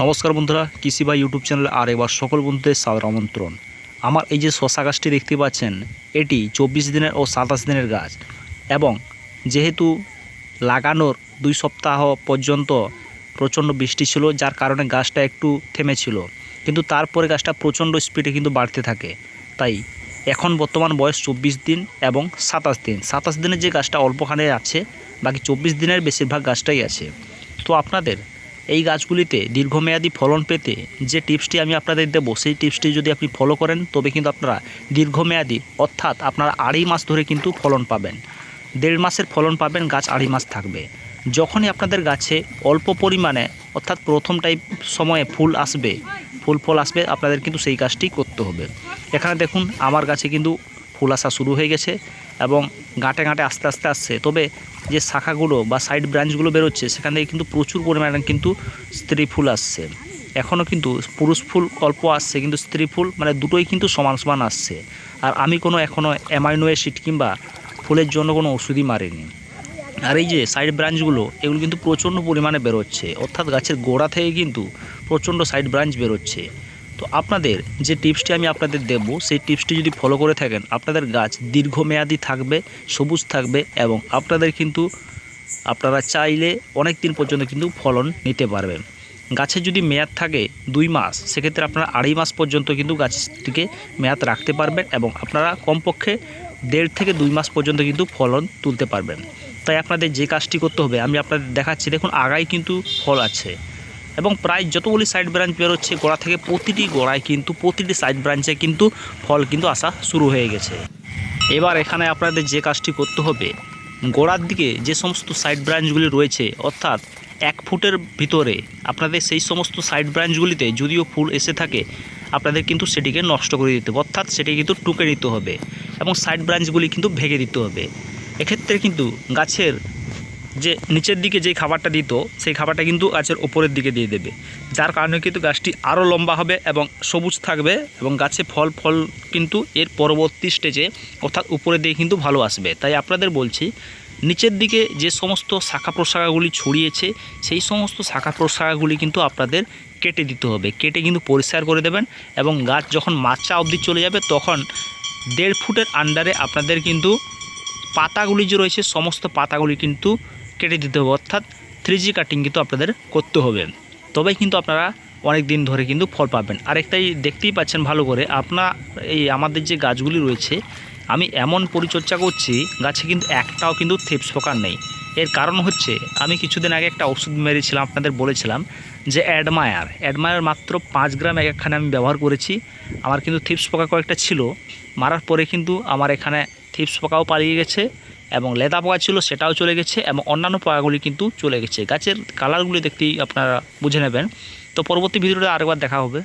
নমস্কার বন্ধুরা, কৃষি বা ইউটিউব চ্যানেলে আর এবার সকল বন্ধুদের সাদর আমন্ত্রণ। আমার এই যে শশা গাছটি দেখতে পাচ্ছেন, এটি চব্বিশ দিনের ও সাতাশ দিনের গাছ এবং যেহেতু লাগানোর দুই সপ্তাহ পর্যন্ত প্রচণ্ড বৃষ্টি ছিল, যার কারণে গাছটা একটু থেমেছিল। কিন্তু তারপরে গাছটা প্রচণ্ড স্পিডে কিন্তু বাড়তে থাকে। তাই এখন বর্তমান বয়স চব্বিশ দিন এবং সাতাশ দিন। সাতাশ দিনের যে গাছটা অল্পখানে আছে, বাকি চব্বিশ দিনের বেশিরভাগ গাছটাই আছে। তো আপনাদের এই গাছগুলিতে দীর্ঘমেয়াদী ফলন পেতে যে টিপসটি আমি আপনাদের দেবো, সেই টিপসটি যদি আপনি ফলো করেন, তবে কিন্তু আপনারা দীর্ঘমেয়াদী, অর্থাৎ আপনারা আড়াই মাস ধরে কিন্তু ফলন পাবেন। দেড় মাসের ফলন পাবেন, গাছ আড়াই মাস থাকবে। যখনই আপনাদের গাছে অল্প পরিমাণে, অর্থাৎ প্রথম টাইপ সময়ে ফুল আসবে, ফুল ফল আসবে, আপনাদের কিন্তু সেই কাজটি করতে হবে। এখানে দেখুন, আমার গাছে কিন্তু ফুল আসা শুরু হয়ে গেছে এবং গাঁটে গাঁটে আস্তে আস্তে আসছে। তবে যে শাখাগুলো বা সাইড ব্রাঞ্চগুলো বেরোচ্ছে, সেখান থেকে কিন্তু প্রচুর পরিমাণে কিন্তু স্ত্রী ফুল আসছে। এখনও কিন্তু পুরুষ ফুল অল্প আসছে, কিন্তু স্ত্রী ফুল মানে দুটোই কিন্তু সমান সমান আসছে। আর আমি কোনো এখনও অ্যামাইনো অ্যাসিড কিংবা ফুলের জন্য কোনো ওষুধই মারিনি। আর এই যে সাইড ব্রাঞ্চগুলো এগুলো কিন্তু প্রচণ্ড পরিমাণে বেরোচ্ছে। অর্থাৎ গাছের গোড়া থেকে কিন্তু প্রচণ্ড সাইড ব্রাঞ্চ বেরোচ্ছে। তো আপনাদের যে টিপসটি আমি আপনাদের দেব, সেই টিপসটি যদি ফলো করে থাকেন, আপনাদের গাছ দীর্ঘমেয়াদী থাকবে, সবুজ থাকবে এবং আপনাদের কিন্তু আপনারা চাইলে অনেক দিন পর্যন্ত কিন্তু ফলন নিতে পারবেন। গাছে যদি মেয়াদ থাকে দুই মাস, সেক্ষেত্রে আপনারা আড়াই মাস পর্যন্ত কিন্তু গাছটিকে মেয়াদ রাখতে পারবেন এবং আপনারা কমপক্ষে দেড় থেকে দুই মাস পর্যন্ত কিন্তু ফলন তুলতে পারবেন। তাই আপনাদের যে কাজটি করতে হবে, আমি আপনাদের দেখাচ্ছি, দেখুন, আগায় কিন্তু ফল আছে। এবং প্রায় যতগুলি সাইড ব্রাঞ্চ বেরোচ্ছে, গোড়া থেকে প্রতিটি গোড়ায় কিন্তু, প্রতিটি সাইড ব্রাঞ্চে কিন্তু ফল কিন্তু আসা শুরু হয়ে গেছে। এবার এখানে আপনাদের যে কাজটি করতে হবে, গোড়ার দিকে যে সমস্ত সাইড ব্রাঞ্চগুলি রয়েছে, অর্থাৎ এক ফুটের ভিতরে আপনাদের সেই সমস্ত সাইড ব্রাঞ্চগুলিতে যদিও ফুল এসে থাকে, আপনাদের কিন্তু সেটিকে নষ্ট করে দিতে হবে, অর্থাৎ সেটিকে কিন্তু টুকে নিতে হবে এবং সাইড ব্রাঞ্চগুলি কিন্তু ভেঙে দিতে হবে। এক্ষেত্রে কিন্তু গাছের যে নিচের দিকে যে খাবারটা দিত, সেই খাবারটা কিন্তু গাছের ওপরের দিকে দিয়ে দেবে। যার কারণে কিন্তু গাছটি আরও লম্বা হবে এবং সবুজ থাকবে এবং গাছে ফল ফল কিন্তু এর পরবর্তী স্টেজে অর্থাৎ উপরের দিকে কিন্তু ভালো আসবে। তাই আপনাদের বলছি, নিচের দিকে যে সমস্ত শাখা প্রশাখাগুলি ছড়িয়েছে, সেই সমস্ত শাখা প্রশাখাগুলি কিন্তু আপনাদের কেটে দিতে হবে। কেটে কিন্তু পরিষ্কার করে দেবেন এবং গাছ যখন মাচা অবধি চলে যাবে, তখন দেড় ফুটের আন্ডারে আপনাদের কিন্তু পাতাগুলি যে রয়েছে, সমস্ত পাতাগুলি কিন্তু কেটে দিতে হবে, অর্থাৎ থ্রি জি কাটিং কিন্তু আপনাদের করতে হবে। তবেই কিন্তু আপনারা অনেক দিন ধরে কিন্তু ফল পাবেন। আরেকটাই দেখতেই পাচ্ছেন ভালো করে আপনার এই আমাদের যে গাছগুলি রয়েছে, আমি এমন পরিচর্যা করছি, গাছে কিন্তু একটাও কিন্তু থেপস পোকা নেই। এর কারণ হচ্ছে, আমি কিছুদিন আগে একটা ওষুধ মেরেছিলাম, আপনাদের বলেছিলাম, যে অ্যাডমায়ার। অ্যাডমায়ার মাত্র পাঁচ গ্রাম এক একখানে আমি ব্যবহার করেছি। আমার কিন্তু থিপস পোকা কয়েকটা ছিল। মারার পরে কিন্তু আমার এখানে থিপস পোকাও পালিয়ে গেছে। এবং লেদা পোকা ছিল সেটাও চলে গেছে এবং অন্যান্য পোকাগুলি কিন্তু চলে গেছে। গাছের কালারগুলি দেখতেই আপনারা বুঝে নেবেন। তো পরবর্তী ভিডিওটা আরেকবার দেখা হবে।